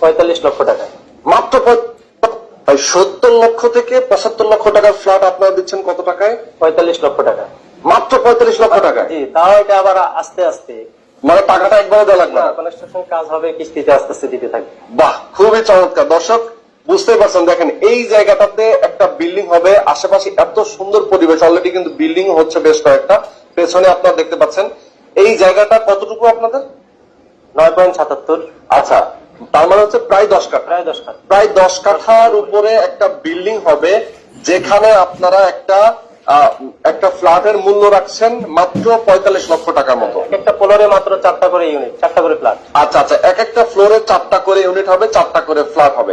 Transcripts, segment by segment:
পঁয়তাল্লিশ লক্ষ টাকা। মাত্র সত্তর লক্ষ থেকে পঁচাত্তর লক্ষ টাকার ফ্ল্যাট আপনারা দিচ্ছেন কত টাকায়? পঁয়তাল্লিশ লক্ষ টাকা। মাত্র পঁয়তাল্লিশ লক্ষ টাকায় জি তাও এটা আবার আস্তে আস্তে। মানে টাকাটা একবারে দেওয়া লাগবে কনস্ট্রাকশন কাজ হবে কিস্তিতে আস্তে আস্তে দিতে থাকবে। বাহ খুবই চমৎকার। দর্শক বুঝতে পারছেন দেখেন এই জায়গাটাতে একটা বিল্ডিং হবে। আশেপাশে এত সুন্দর পরিবেশ অলরেডি কিন্তু বিল্ডিং হচ্ছে বেশ কয়েকটা। পেছনে আপনারা দেখতে পাচ্ছেন। এই জায়গাটা কতটুকু আপনাদের? নয় পয়েন্ট সাতাত্তর। আচ্ছা তার মানে হচ্ছে প্রায় দশ কাঠা। প্রায় দশ কাঠ। প্রায় দশ কাঠার উপরে একটা বিল্ডিং হবে যেখানে আপনারা একটা একটা ফ্ল্যাটের মূল্য রাখছেন মাত্র পঁয়তাল্লিশ লক্ষ টাকার মতো। একটা ফ্লোরে মাত্র চারটা করে ইউনিট চারটা করে ফ্ল্যাট আচ্ছা আচ্ছা এক একটা ফ্লোরে চারটা করে ইউনিট হবে চারটা করে ফ্ল্যাট হবে।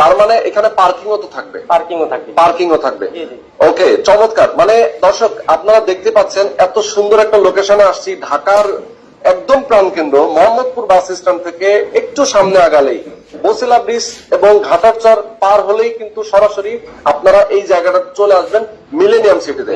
তার মানে এখানে পার্কিংও তো থাকবে। পার্কিংও থাকবে। পার্কিংও থাকবে। জি, জি। ওকে চমৎকার। মানে দর্শক আপনারা দেখতে পাচ্ছেন এত সুন্দর একটা লোকেশনে আসছি ঢাকার একদম প্রাণকেন্দ্র মোহাম্মদপুর বাস স্ট্যান্ড থেকে একটু সামনে আগালেই। বসিলা ব্রিজ এবং ঘাটারচর পার হলেই কিন্তু সরাসরি আপনারা এই জায়গাটা চলে আসবেন মিলেনিয়াম সিটিতে।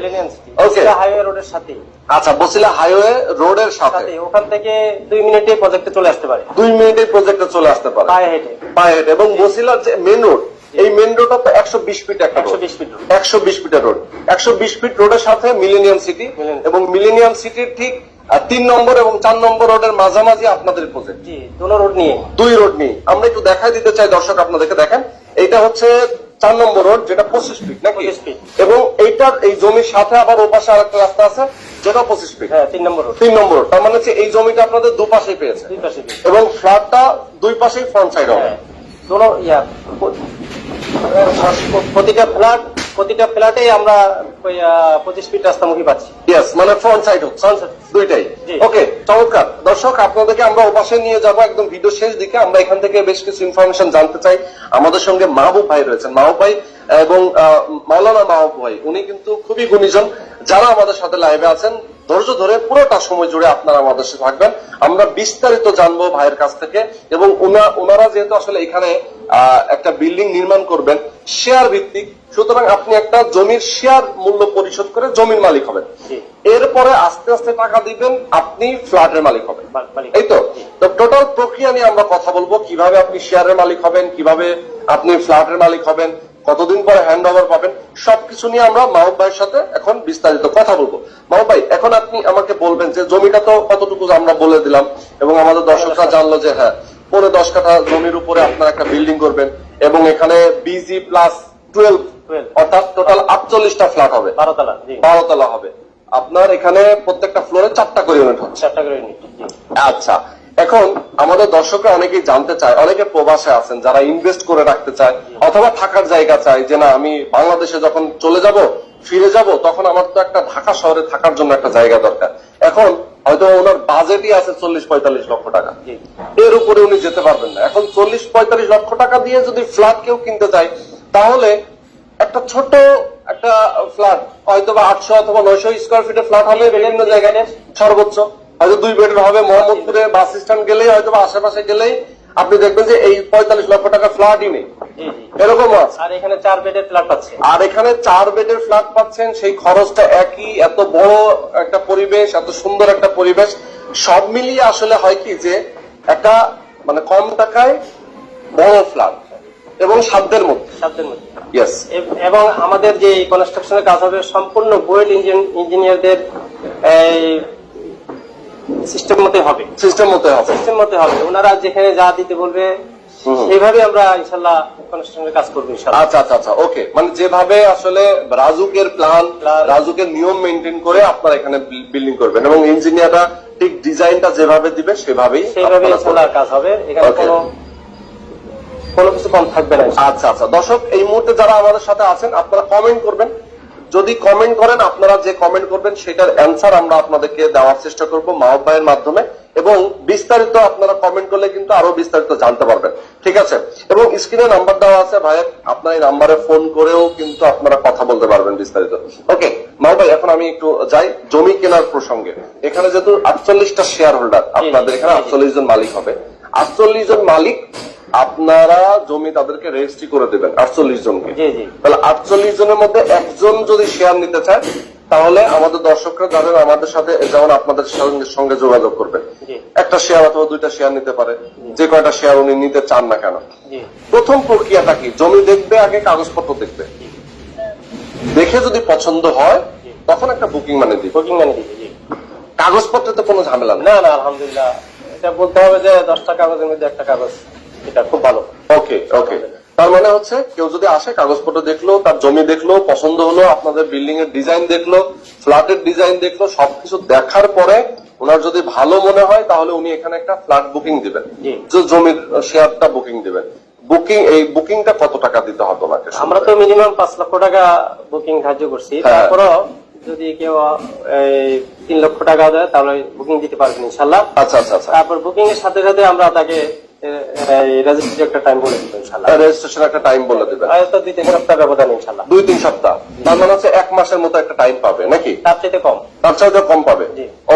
ওকে হাইওয়ে রোডের সাথে আচ্ছা বসিলা হাইওয়ে রোডের সাথে। ওখান থেকে দুই মিনিটে প্রজেক্টে চলে আসতে পারে। দুই মিনিটের প্রজেক্টে চলে আসতে পারে। পায়ে হেঁটে। পায়ে হেঁটে এবং বসিলার যে মেন রোড এই মেন রোডটা তো একশো বিশ ফিট একটা একশো বিশ ফিট একশো বিশ ফিটের রোড একশো বিশ ফিট রোডের সাথে মিলেনিয়াম সিটি। এবং মিলেনিয়াম সিটির ঠিক আহ, তিন নম্বর এবং চার নম্বর রোডের মাঝামাঝি আপনাদের প্রজেক্ট রোড নিয়ে। দুই রোড নিয়ে। আমরা একটু দেখাই দিতে চাই দর্শক আপনাদেরকে দেখেন। এটা হচ্ছে চার নম্বর রোড যেটা পঁচিশ ফিট নাকি? 25 feet। এবং এইটার এই জমির সাথে আবার ওপাশে আরেকটা রাস্তা আছে যেটা পঁচিশ ফিট হ্যাঁ তিন নম্বর তিন নম্বর তার মানে হচ্ছে এই জমিটা আপনাদের দুপাশে পেয়েছে। এবং ফ্ল্যাটটা দুই পাশেই ফ্রন্ট সাইড হবে। হ্যাঁ ইয়া প্রতিটা ফ্ল্যাট প্রতিটা ফ্ল্যাটে আমরা পঁচিশ ফিট রাস্তামুখী পাচ্ছি। ইয়েস মানে ফ্রন্ট সাইড হোক দুইটাই। ওকে চমৎকার। দর্শক আপনাদেরকে আমরা ওপাশে নিয়ে যাব একদম ভিডিও শেষ দিকে। আমরা এখান থেকে বেশ কিছু ইনফরমেশন জানতে চাই। আমাদের সঙ্গে মাহবুব ভাই রয়েছেন। মাহবুব ভাই এবং মাওলানা মাহবুব ভাই উনি কিন্তু খুবই গুণীজন। যারা আমাদের সাথে লাইভে আছেন ধৈর্য ধরে পুরোটা সময় জুড়ে আপনারা আমাদের সাথে থাকবেন। আমরা বিস্তারিত জানব ভাইয়ের কাছ থেকে এবং ওনারা যেহেতু আসলে এখানে একটা বিল্ডিং নির্মাণ করবেন শেয়ার ভিত্তিক। সুতরাং আপনি একটা জমির শেয়ার মূল্য পরিশোধ করে জমির মালিক হবেন। এরপরে আস্তে আস্তে টাকা দিবেন আপনি ফ্ল্যাটের মালিক হবেন। এই তো? টোটাল প্রক্রিয়া নিয়ে আমরা কথা বলব কীভাবে আপনি শেয়ারের মালিক হবেন কীভাবে আপনি ফ্ল্যাটের মালিক হবেন কতদিন পরে হ্যান্ড ওভার পাবেন। সবকিছু নিয়ে আমরা মাহবুব ভাইয়ের সাথে এখন বিস্তারিত কথা বলব। মাহবুব ভাই এখন আপনি আমাকে বলবেন যে জমিটা তো কতটুকু আমরা বলে দিলাম এবং আমাদের দর্শকরা জানলো যে হ্যাঁ পনেরো দশ কাঠা জমির উপরে আপনারা একটা বিল্ডিং করবেন এবং এখানে বিজি প্লাস টুয়েলভ অর্থাৎ টোটাল আটচল্লিশটা ফ্ল্যাট হবে। বারোতলা জি। বারো তলা হবে। আপনার এখানে প্রত্যেকটা ফ্লোরে চারটা করে ইউনিট হচ্ছে চারটা করে ইউনিট আচ্ছা এখন আমাদের দর্শকরা অনেকেই জানতে চায় অনেকে প্রবাসে আছেন যারা ইনভেস্ট করে রাখতে চায় অথবা থাকার জায়গা চায় যে না আমি বাংলাদেশে যখন চলে যাব ফিরে যাব তখন আমার তো একটা ঢাকা শহরে থাকার জন্য একটা জায়গা দরকার। এখন হয়তো ওনার বাজেটই আছে চল্লিশ পঁয়তাল্লিশ লক্ষ টাকা। এর উপরে উনি যেতে পারবেন না। এখন চল্লিশ পঁয়তাল্লিশ লক্ষ টাকা দিয়ে যদি ফ্ল্যাট কেউ কিনতে চায় তাহলে একটা ছোট একটা ফ্ল্যাট হয়তো বা আটশো অথবা নয়শো স্কোয়ার ফিটের ফ্ল্যাট হবে বিভিন্ন জায়গায় সর্বোচ্চ। হয়তো দুই বেডের হবে মোহাম্মদপুরে বাস স্ট্যান্ড গেলেই হয়তো আশেপাশে গেলেই আপনি দেখবেন যে এই পঁয়তাল্লিশ লক্ষ টাকা ফ্ল্যাটই নেই। এরকম আর এখানে চার বেডের ফ্ল্যাট পাচ্ছে আর এখানে চার বেডের ফ্ল্যাট পাচ্ছেন সেই খরচটা একই এত বড় একটা পরিবেশ এত সুন্দর একটা পরিবেশ। সব মিলিয়ে আসলে হয় কি যে একটা মানে কম টাকায় বড় ফ্ল্যাট এবং সাধ্যের মধ্যে। সাধ্যের মধ্যে। ইয়েস এবং আমাদের যে কনস্ট্রাকশনের কাজ হবে সম্পূর্ণ বুয়েট ইঞ্জিনিয়ারদের এই সিস্টেম মতে হবে। সিস্টেম মতো হবে। সিস্টেম মতে হবে। ওনারা যেখানে যা দিতে বলবে হুম। সেইভাবে আমরা ইনশাল্লাহ কনস্ট্রাকশনের কাজ করব আচ্ছা আচ্ছা আচ্ছা ওকে। মানে যেভাবে আসলে রাজুকের প্ল্যান রাজুকের নিয়ম মেনটেন করে আপনারা এখানে বিল্ডিং করবেন এবং ইঞ্জিনিয়াররা ঠিক ডিজাইনটা যেভাবে দিবে সেভাবেই ইনশাল্লাহ কাজ হবে। এখানে কোনো কোনো কিছু কম থাকবে না। আচ্ছা আচ্ছা। দর্শক এই মুহূর্তে যারা আমাদের সাথে আছেন আপনারা কমেন্ট করবেন। যদি কমেন্ট করেন, আপনারা যে কমেন্ট করবেন, সেটার অ্যান্সার আমরা আপনাদেরকে দেওয়ার চেষ্টা করব মাহব ভাইয়ের মাধ্যমে। এবং বিস্তারিত আপনারা কমেন্ট করলে কিন্তু আরও বিস্তারিত জানতে পারবেন। ঠিক আছে? এবং স্ক্রিনে নাম্বার দেওয়া আছে ভাইয়ের আপনার এই নাম্বারে ফোন করেও কিন্তু আপনারা কথা বলতে পারবেন বিস্তারিত। ওকে মাহব ভাই, এখন আমি একটু যাই জমি কেনার প্রসঙ্গে। এখানে যেহেতু আটচল্লিশটা শেয়ার হোল্ডার আপনাদের এখানে। আটচল্লিশ জন মালিক হবে। আটচল্লিশ জন মালিক আপনারা জমি তাদেরকে রেজিস্ট্রি করে দেবেন আটচল্লিশ জনকে। তাহলে আটচল্লিশ জনের মধ্যে একজন যদি শেয়ার নিতে চায় তাহলে আমাদের দর্শকরা যারা আমাদের সাথে যেমন আপনাদের সঙ্গে যোগাযোগ করবে জি। একটা শেয়ার অথবা দুইটা শেয়ার নিতে পারে। যে কয়টা শেয়ার উনি নিতে চান না কেন। প্রথম প্রক্রিয়াটা কি? জমি দেখবে আগে কাগজপত্র দেখবে। দেখে যদি পছন্দ হয় তখন একটা বুকিং মানে দিবে। বুকিং মানে জি। কাগজপত্রে তো কোনো ঝামেলা না না আলহামদুলিল্লাহ। এটা বলতে হবে যে দশটা কাগজের মধ্যে একটা কাগজ। এটা খুব ভালো। ওকে ওকে তার মানে হচ্ছে কেউ যদি আসে কাগজপত্র দেখল তার জমি দেখল পছন্দ হলো আপনাদের বিল্ডিং এর ডিজাইন দেখল ফ্ল্যাটের ডিজাইন দেখল সবকিছু দেখার পরে ওনার যদি ভালো মনে হয় তাহলে উনি এখানে একটা ফ্ল্যাট বুকিং দিবেন। জমির শেয়ারটা বুকিং দিবেন। বুকিং এই বুকিংটা কত টাকা দিতে হবে ওনাকে আমরা তো মিনিমাম পাঁচ লক্ষ টাকা বুকিং ধার্য করছি। হ্যাঁ। তারপরও যদি কেউ তিন লক্ষ টাকা দেয় তাহলে বুকিং দিতে পারবেন ইনশাল্লাহ। আচ্ছা আচ্ছা আচ্ছা। তারপর বুকিং এর সাথে সাথে আমরা তাকে একটা টাইম বলে দিব রেজিস্ট্রেশন একটা টাইম বলে দিবেন হয়তো দুই তিন সপ্তাহ ব্যবধান ইনশাল্লাহ দুই তিন সপ্তাহ। তার মানে হচ্ছে এক মাসের মতো একটা টাইম পাবে নাকি? তার চাইতে কম। তার চাইতে কম পাবে।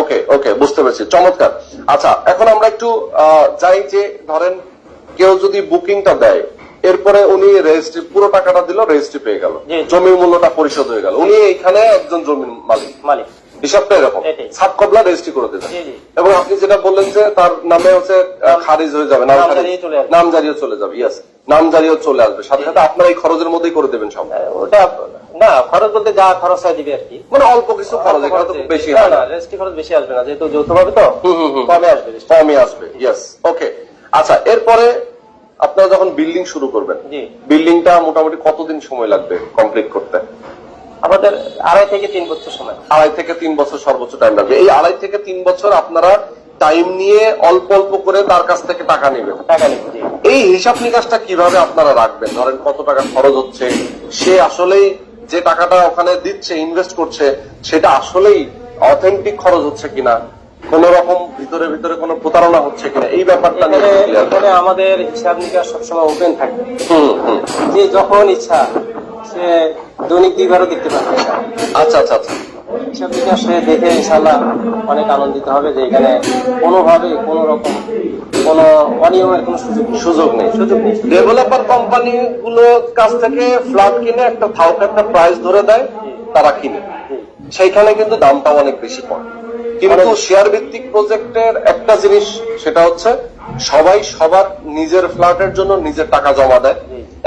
ওকে ওকে বুঝতে পেরেছি। চমৎকার। আচ্ছা এখন আমরা একটু যাই যে ধরেন কেউ যদি বুকিংটা দেয় এরপরে উনি রেজিস্ট্রি পুরো টাকাটা দিল রেজিস্ট্রি পেয়ে গেল। জমির মূল্যটা পরিশোধ হয়ে গেল। উনি এখানে একজন জমির মালিক। মালিক। হিসাবটা এরকম। সাত কবলা রেজিস্ট্রি করে দেবেন। এবং আপনি যেটা বললেন যে তার নামে হচ্ছে খারিজ হয়ে যাবে নাম খারিজ। চলে নাম জারিয়ে চলে যাবে ইয়েস নাম জারিয়ে চলে আসবে। সাথে সাথে আপনারা এই খরচের মধ্যেই করে দেবেন সব। ওটা না খরচ বলতে যা খরচ হয় দিবে আর কি। মানে অল্প কিছু খরচ বেশি হয় না। রেজিস্ট্রি খরচ বেশি আসবে না যেহেতু তো। কমে আসবে। কমই আসবে ইয়েস ওকে আচ্ছা এরপরে আপনারা যখন বিল্ডিং শুরু করবেন বিল্ডিংটা মোটামুটি কতদিন সময় লাগবে কমপ্লিট করতে? আমাদের আড়াই থেকে তিন বছর সময়। আড়াই থেকে তিন বছর সর্বোচ্চ টাইম লাগবে। এই আড়াই থেকে তিন বছর আপনারা টাইম নিয়ে অল্প অল্প করে তার কাছ থেকে টাকা নেবেন। টাকা এই হিসাব নিকাশটা কীভাবে আপনারা রাখবেন? ধরেন কত টাকা খরচ হচ্ছে সে আসলেই যে টাকাটা ওখানে দিচ্ছে ইনভেস্ট করছে সেটা আসলেই অথেন্টিক খরচ হচ্ছে কিনা কোন রকম ভিতরে ভিতরে কোনো প্রতারণা হচ্ছে কিনা এই ব্যাপারটা এখানে আমাদের হিসাব নিকাশ সবসময় ওপেন হুম। যে যখন ইচ্ছা সে দৈনিক দুইবারও দেখতে পারবে। আচ্ছা আচ্ছা আচ্ছা। হিসাব নিকাশ সে দেখে ইনশাল্লাহ অনেক আনন্দিত হবে যে এখানে কোনোভাবে কোনো রকম কোনো অনিয়মের কোনো সুযোগ সুযোগ নেই। সুযোগ নেই। ডেভেলপার কোম্পানি গুলোর কাছ থেকে ফ্ল্যাট কিনে একটা থাউক একটা প্রাইস ধরে দেয় তারা কিনে। সেইখানে কিন্তু দামটা অনেক বেশি পড়ে। কিন্তু শেয়ার ভিত্তিক প্রজেক্টের একটা জিনিস সেটা হচ্ছে সবাই সবার নিজের ফ্ল্যাটের জন্য নিজের টাকা জমা দেয়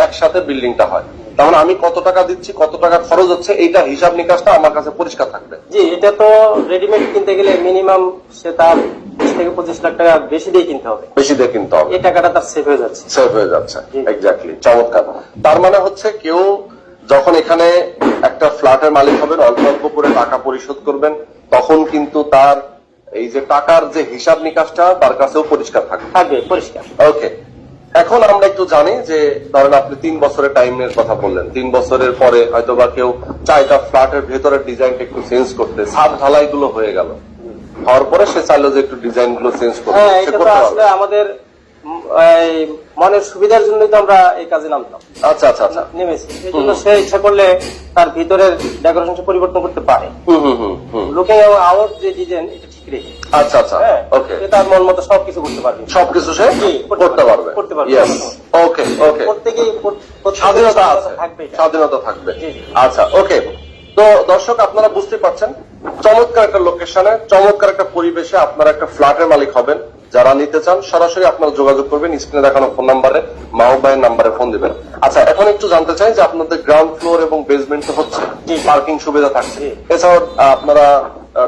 একসাথে বিল্ডিংটা হয়। তাহলে আমি কত টাকা দিচ্ছি কত টাকা খরচ হচ্ছে এইটা হিসাব নিকাশটা আমার কাছে পরিষ্কার থাকবে। জি এটা তো রেডিমেড কিনতে গেলে মিনিমাম সে তার বিশ থেকে পঁচিশ লাখ টাকা বেশি দিয়ে কিনতে হবে। বেশি দিয়ে কিনতে হবে। এই টাকাটা তার সেভ হয়ে যাচ্ছে। সেভ হয়ে যাচ্ছে এক্স্যাক্টলি চমৎকার। তার মানে হচ্ছে কেউ যখন এখানে একটা ফ্ল্যাটের মালিক হবেন অল্প অল্প করে টাকা পরিশোধ করবেন তখন কিন্তু তার এই যে টাকার যে হিসাব নিকাশটা তার কাছেও পরিষ্কার থাকবে। থাকবে পরিষ্কার। ওকে এখন আমরা একটু জানি যে ধরেন আপনি তিন বছরের টাইমের কথা বললেন। তিন বছরের পরে হয়তো বা কেউ চায় তার ফ্ল্যাটের ভেতরের ডিজাইনটা একটু চেঞ্জ করতে। ছাদ ঢালাই গুলো হয়ে গেল। হওয়ার পরে সে চাইলো যে একটু ডিজাইনগুলো চেঞ্জ করতে। হ্যাঁ আসলে আমাদের মনের সুবিধার জন্যই তো আমরা এই কাজে নামতাম আচ্ছা আচ্ছা আচ্ছা। নেমেছি। এই জন্য সে ইচ্ছা করলে তার ভিতরের ডেকোরেশন পরিবর্তন করতে পারে। লুকিং আউট যে ডিজাইন আচ্ছা আচ্ছা হ্যাঁ ওকে তার মন মতো সবকিছু করতে পারবে। সবকিছু সে করতে পারবে করতে পারবে। ওকে ওকে প্রত্যেকেই স্বাধীনতা আছে। স্বাধীনতা থাকবে। আচ্ছা ওকে তো দর্শক আপনারা বুঝতে পারছেন চমৎকার একটা লোকেশনে চমৎকার একটা পরিবেশে আপনারা একটা ফ্ল্যাটের মালিক হবেন। যারা নিতে চান সরাসরি আপনারা যোগাযোগ করবেন স্ক্রিনে দেখানো ফোন নাম্বারে মাহবুব ভাইয়ের নাম্বারে ফোন দিবেন। আচ্ছা এখন একটু জানতে চাই যে আপনাদের গ্রাউন্ড ফ্লোর এবং বেসমেন্ট তো হচ্ছে। পার্কিং সুবিধা থাকছে। এছাড়াও আপনারা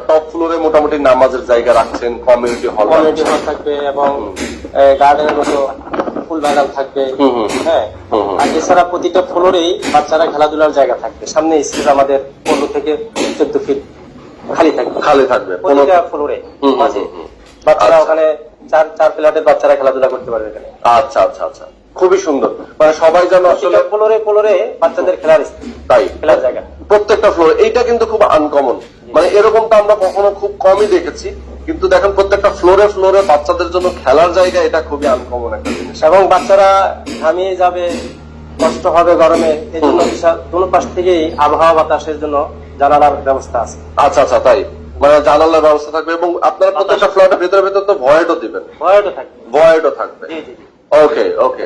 টপ ফ্লোরে মোটামুটি নামাজের জায়গা রাখছেন কমিউনিটি হল কমিউনিটি হল থাকবে এবং গার্ডেনের মতো ফুল বাগান থাকবে। হ্যাঁ। আর এছাড়া প্রতিটা ফ্লোরেই বাচ্চারা খেলাধুলার জায়গা থাকবে। সামনে স্টেজ আমাদের পনেরো থেকে চোদ্দ ফিট খালি থাকবে। খালি থাকবে প্রতিটা ফ্লোরে মাঝে। বাচ্চারা আচ্ছা। ওখানে চার চার প্লেটের বাচ্চারা খেলাধুলা করতে পারবে এখানে। আচ্ছা আচ্ছা আচ্ছা। খুবই সুন্দর। মানে সবাই যেন আসলে ফ্লোরে ফ্লোরে বাচ্চাদের খেলার তাই। খেলার জায়গা। প্রত্যেকটা ফ্লোর এইটা কিন্তু খুব আনকমন মানে এরকমটা আমরা কখনো খুব কমই দেখেছি কিন্তু দেখেন প্রত্যেকটা ফ্লোরে ফ্লোরে বাচ্চাদের জন্য খেলার জায়গা এটা খুবই আনকমন একটা জিনিস। এবং বাচ্চারা ঘামিয়ে যাবে কষ্ট হবে গরমে এই জন্য কোনো পাশ থেকেই আবহাওয়া বাতাসের জন্য জানালার ব্যবস্থা আছে। আচ্ছা আচ্ছা তাই। মানে জানালার ব্যবস্থা থাকবে এবং আপনারা প্রত্যেকটা ফ্লোরের ভেতরে ভেতরে তো ভয়েডও দিবেন। ভয়টা থাকবে। ভয়েডও থাকবে। ওকে ওকে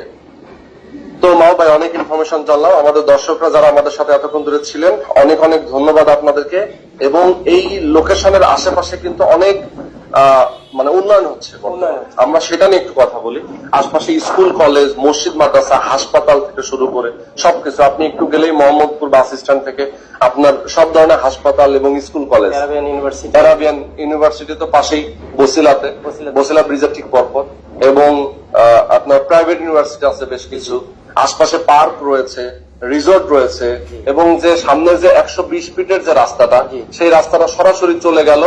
তো মাও ভাই অনেক ইনফরমেশন জানলাম। আমাদের দর্শকরা যারা আমাদের সাথে এতক্ষণ ধরে ছিলেন অনেক অনেক ধন্যবাদ আপনাদেরকে। এবং এই লোকেশনের আশেপাশে কিন্তু অনেক মানে উন্নয়ন হচ্ছে। আমরা সেটা নিয়ে একটু কথা বলি। আশপাশে স্কুল কলেজ মসজিদ মাদ্রাসা হাসপাতাল থেকে শুরু করে সবকিছু। আপনি একটু গেলেই মোহাম্মদপুর বাস স্ট্যান্ড থেকে আপনার সব ধরনের হাসপাতাল এবং school college. Arabian university. University তো পাশেই বসিলাতে। বসিলা ব্রিজের ঠিক পরপর। এবং আহ, আপনার প্রাইভেট ইউনিভার্সিটি আছে বেশ কিছু। আশপাশে পার্ক রয়েছে রিসোর্ট রয়েছে এবং যে সামনে যে একশো বিশ ফিটের যে রাস্তাটা সেই রাস্তাটা সরাসরি চলে গেল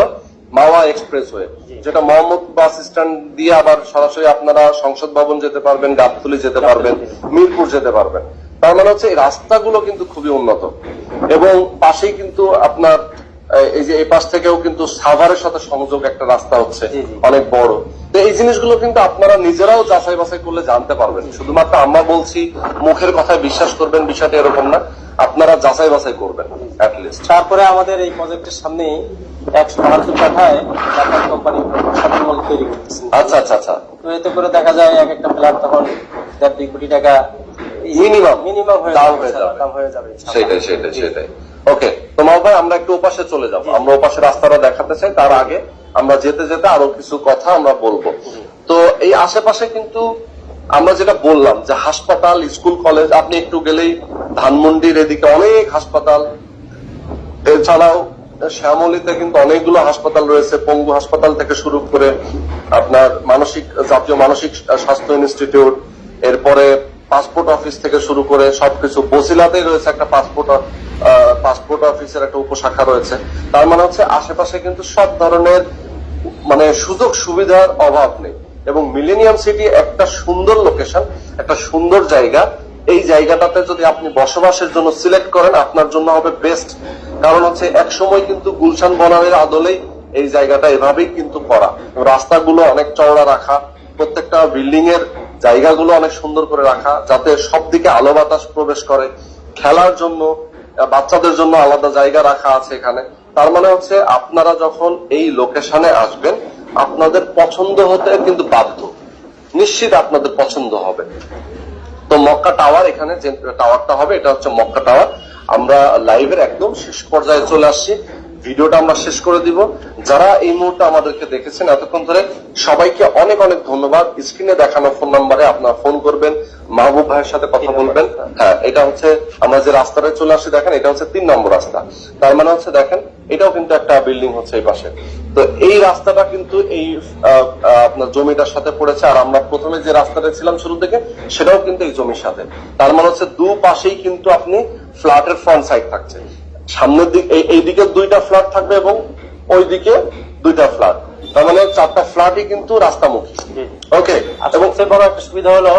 মাওয়া এক্সপ্রেস ওয়ে যেটা মোহাম্মদ বাস স্ট্যান্ড দিয়ে আবার সরাসরি আপনারা সংসদ ভবন যেতে পারবেন গাবতলি যেতে পারবেন মিরপুর যেতে পারবেন। তার মানে হচ্ছে এই রাস্তাগুলো কিন্তু খুবই উন্নত এবং পাশেই কিন্তু আপনার এই যে এই পাশ থেকেও কিন্তু সাভারের সাথে সংযোগ একটা রাস্তা হচ্ছে। অনেক বড়। তো এই জিনিসগুলো কিন্তু আপনারা নিজেরাও যাচাই বাছাই করলে জানতে পারবেন। শুধুমাত্র আমরা বলছি মুখের কথায় বিশ্বাস করবেন বিষয়টা এরকম না। আপনারা যাচাই বাছাই করবেন তারপরে আমাদের এই প্রজেক্টের সামনে বাহাত্তর কাঠায় জাপান কোম্পানি শপিং মল তৈরি করতেছে। আচ্ছা আচ্ছা আচ্ছা। তো এতে করে দেখা যায় এক একটা ফ্ল্যাট তখন দেড় দুই কোটি টাকা Minimum মিনিমাম হয়ে হয়ে যাবে। দাম হয়ে যাবে। সেটাই সেটাই সেটাই। ওকে তো মাও ভাই আমরা একটু ওপাশে চলে যাব। আমরা ওপাশে রাস্তাটা দেখাতে চাই তার আগে আমরা যেতে যেতে আরও কিছু কথা আমরা বলব। তো এই আশেপাশে কিন্তু আমরা যেটা বললাম যে হাসপাতাল স্কুল কলেজ আপনি একটু গেলেই ধানমন্ডির এদিকে অনেক হাসপাতাল। এছাড়াও শ্যামলীতে কিন্তু অনেকগুলো হাসপাতাল রয়েছে পঙ্গু হাসপাতাল থেকে শুরু করে আপনার মানসিক জাতীয় মানসিক স্বাস্থ্য ইনস্টিটিউট এরপরে পাসপোর্ট অফিস থেকে শুরু করে সবকিছু বসিলাতেই রয়েছে একটা পাসপোর্ট পাসপোর্ট অফিসের একটা উপশাখা রয়েছে। তার মানে হচ্ছে আশেপাশে কিন্তু সব ধরনের মানে সুযোগ সুবিধার অভাব নেই। এবং মিলেনিয়াম সিটি একটা সুন্দর লোকেশন একটা সুন্দর জায়গা। এই জায়গাটাতে যদি আপনি বসবাসের জন্য সিলেক্ট করেন, আপনার জন্য হবে বেস্ট কারণ হচ্ছে এক সময় কিন্তু গুলশান বনামের আদলেই এই জায়গাটা এভাবেই কিন্তু করা। রাস্তাগুলো অনেক চওড়া রাখা প্রত্যেকটা বিল্ডিং এর জায়গাগুলো অনেক সুন্দর করে রাখা, যাতে সব দিকে আলো বাতাস প্রবেশ করে। খেলার জন্য বাচ্চাদের জন্য আলাদা জায়গা রাখা আছে এখানে। তার মানে হচ্ছে আপনারা যখন এই লোকেশনে আসবেন, আপনাদের পছন্দ হতে কিন্তু বাধ্য। নিশ্চিত আপনাদের পছন্দ হবে। তো মক্কা টাওয়ার এখানে যে টাওয়ারটা হবে, এটা হচ্ছে মক্কা টাওয়ার আমরা লাইভের একদম শেষ পর্যায়ে চলে আসছি। ভিডিওটা আমরা শেষ করে দিব। যারা এই মুহূর্তে আমাদেরকে দেখেছেন এতক্ষণ ধরে সবাইকে অনেক অনেক ধন্যবাদ। স্ক্রিনে দেখানো ফোন নাম্বারে আপনারা ফোন করবেন মাহবুব ভাইয়ের সাথে কথা বলবেন। হ্যাঁ এটা হচ্ছে আমরা যে রাস্তাটা চলে আসছি দেখেন এটা হচ্ছে তিন নম্বর রাস্তা। তার মানে হচ্ছে দেখেন এটাও কিন্তু একটা বিল্ডিং হচ্ছে এই পাশে। তো এই রাস্তাটা কিন্তু এই আপনার জমিটার সাথে পড়েছে। আর আমরা প্রথমে যে রাস্তাটা ছিলাম শুরু থেকে সেটাও কিন্তু এই জমির সাথে। তার মানে হচ্ছে দু পাশেই কিন্তু আপনি ফ্ল্যাটের ফ্রন্ট সাইড থাকছে। সামনের দিক এই এই দিকে দুইটা ফ্ল্যাট থাকবে এবং ওই দিকে দুইটা ফ্ল্যাট তার মানে চারটা ফ্ল্যাটই কিন্তু রাস্তামুখী। ওকে এবং সবচেয়ে বড় একটা সুবিধা হলো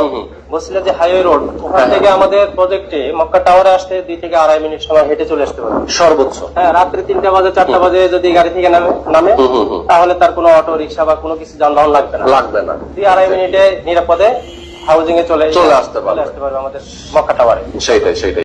যে হাইওয়ে রোড ওখান থেকে আমাদের প্রজেক্টে মক্কা টাওয়ারে আসতে দুই থেকে আড়াই মিনিট সময় হেঁটে চলে আসতে পারবে। সর্বোচ্চ। হ্যাঁ রাত্রে তিনটা বাজে চারটা বাজে যদি গাড়ি থেকে নামে নামে। তাহলে তার কোনো অটো রিক্সা বা কোনো কিছু যানবাহন লাগবে না। লাগবে না। দুই আড়াই মিনিটে নিরাপদে হাউজিং এ চলে চলে আসতে পারবে। আমাদের মক্কা টাওয়ারে সেইটাই সেইটাই।